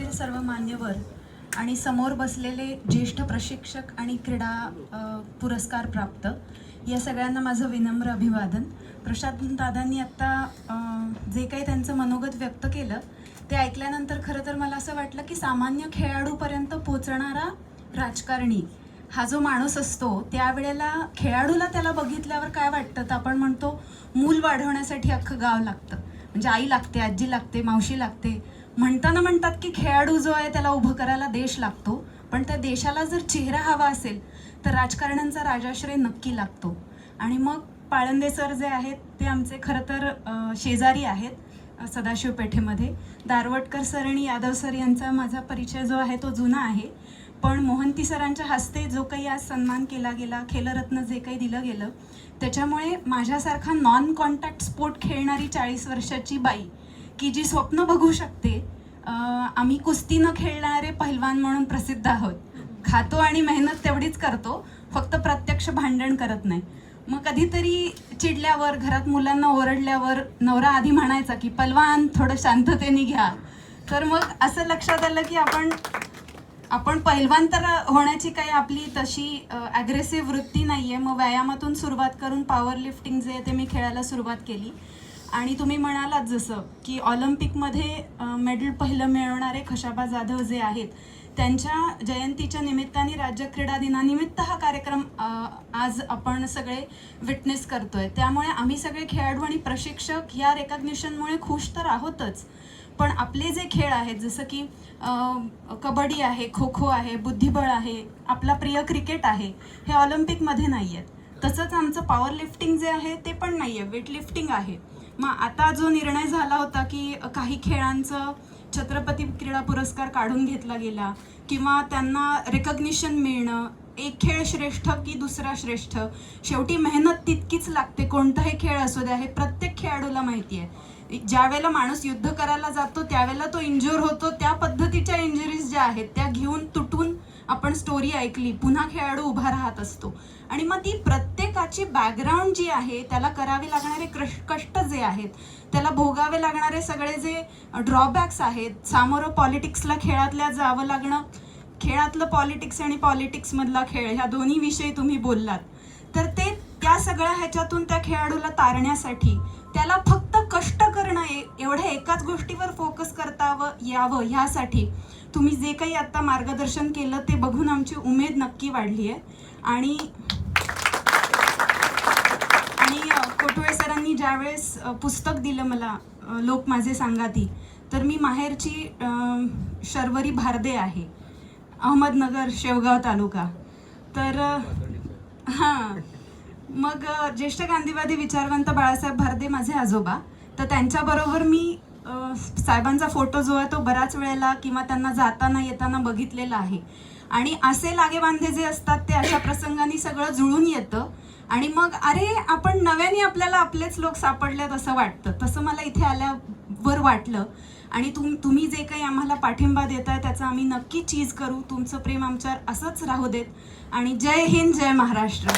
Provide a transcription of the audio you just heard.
मंचावरील सर्व मान्यवर आणि समोर बसलेले ज्येष्ठ प्रशिक्षक आणि क्रीडा पुरस्कार प्राप्त. या सगळ्यांना माझं विनम्र अभिवादन. प्रशांत दादांनी आत्ता जे काही त्यांचं मनोगत व्यक्त केलं ते ऐकल्यानंतर खरं तर मला असं वाटलं की सामान्य खेळाडूपर्यंत पोचणारा राजकारणी हा जो माणूस असतो त्यावेळेला खेळाडूला त्याला बघितल्यावर काय वाटतं? तर आपण म्हणतो मूल वाढवण्यासाठी अख्खं गाव लागतं. म्हणजे आई लागते आजी लागते मावशी लागते. म्हणताना म्हणतात की खेळाडू जो आहे त्याला उभं करायला देश लागतो पण त्या देशाला जर चेहरा हवा असेल तर राजकारण्यांचा राजाश्रय नक्की लागतो. आणि मग पाळंदे सर जे आहेत ते आमचे खरं तर शेजारी आहेत सदाशिव पेठेमध्ये. दारवटकर सर आणि यादव सर यांचा माझा परिचय जो आहे तो जुना आहे. पण मोहंती सरांच्या हस्ते जो काही आज सन्मान केला गेला खेलरत्न जे काही दिलं गेलं त्याच्यामुळे माझ्यासारखा नॉन कॉन्टॅक्ट स्पोर्ट खेळणारी चाळीस वर्षाची बाई की जी स्वप्न बघू शकते आम्ही कुस्ती न खेळणारे पहिलवान म्हणून प्रसिद्ध आहोत. खातो आणि मेहनत तेवढीच करतो फक्त प्रत्यक्ष भांडण करत नाही. मग कधीतरी चिडल्यावर घरात मुलांना ओरडल्यावर नवरा आधी म्हणायचा की पलवान थोडं शांततेने घ्या. तर मग असं लक्षात आलं की आपण आपण पहिलवान तर होण्याची काही आपली तशी ॲग्रेसिव्ह वृत्ती नाही आहे मग व्यायामातून सुरुवात करून पॉवर लिफ्टिंग जे आहे ते मी खेळायला सुरुवात केली. आणि तुम्ही म्हणालात जसं की ऑलिम्पिकमध्ये मेडल पहिलं मिळवणारे खशाबा जाधव जे आहेत त्यांच्या जयंतीच्या निमित्ताने राज्य क्रीडा दिनानिमित्त हा कार्यक्रम आज आपण सगळे विटनेस करतोय. त्यामुळे आम्ही सगळे खेळाडू आणि प्रशिक्षक या रेकग्निशनमुळे खुश तर आहोतच. पण आपले जे खेळ आहेत जसं की कबड्डी आहे खो खो आहे बुद्धिबळ आहे आपला प्रिय क्रिकेट आहे हे ऑलिम्पिकमध्ये नाही आहेत तसंच आमचं पॉवर लिफ्टिंग जे आहे ते पण नाही आहे वेट लिफ्टिंग आहे. मग आता जो निर्णय झाला होता की काही खेळांचं छत्रपती क्रीडा पुरस्कार काढून घेतला गेला किंवा त्यांना रेकग्निशन मिळणं एक खेळ श्रेष्ठ की दुसरा श्रेष्ठ शेवटी मेहनत तितकीच लागते. कोणताही खेळ असू द्या हे प्रत्येक खेळाडूला माहिती आहे. ज्यावेळेला माणूस युद्ध करायला जातो त्यावेळेला तो इंजोर होतो. त्या पद्धतीच्या इंजुरीज ज्या आहेत त्या घेऊन तुटून आपण स्टोरी ऐकली पुन्हा खेळाडू उभा राहत असतो. आणि मग ती स्वतःची बॅकग्राऊंड जी आहे त्याला करावे लागणारे क्रश कष्ट जे आहेत त्याला भोगावे लागणारे सगळे जे ड्रॉबॅक्स आहेत सामोरं पॉलिटिक्सला खेळातल्या जावं लागणं खेळातलं पॉलिटिक्स आणि पॉलिटिक्समधला खेळ ह्या दोन्ही विषयी तुम्ही बोललात. तर ते त्या सगळ्या ह्याच्यातून त्या खेळाडूला तारण्यासाठी त्याला फक्त कष्ट करणं एवढ्या एकाच गोष्टीवर फोकस करतावं यावं ह्यासाठी तुम्ही जे काही आता मार्गदर्शन केलं ते बघून आमची उमेद नक्की वाढली आहे आणि त्यावेळेस पुस्तक दिलं मला लोक माझे सांगाती तर मी माहेरची शर्वरी भारदे आहे अहमदनगर शेवगाव तालुका. तर हां. मग ज्येष्ठ गांधीवादी विचारवंत बाळासाहेब भारदे माझे आजोबा तर त्यांच्याबरोबर मी साहेबांचा फोटो जो आहे तो बऱ्याच वेळेला किंवा त्यांना जाताना येताना बघितलेला आहे. आणि असे लागेबांधे जे असतात ते अशा प्रसंगाने सगळं जुळून येतं. आणि मग अरे आपण नव्याने आपल्याला आपलेच लोक सापडलेत असं वाटतं. तसं मला इथे आल्यावर वाटलं. आणि तुम तुम्ही जे काही आम्हाला पाठिंबा देताय त्याचा आम्ही नक्की चीज करू. तुमचं प्रेम आमच्यावर असंच राहू देत. आणि जय हिंद जय महाराष्ट्र.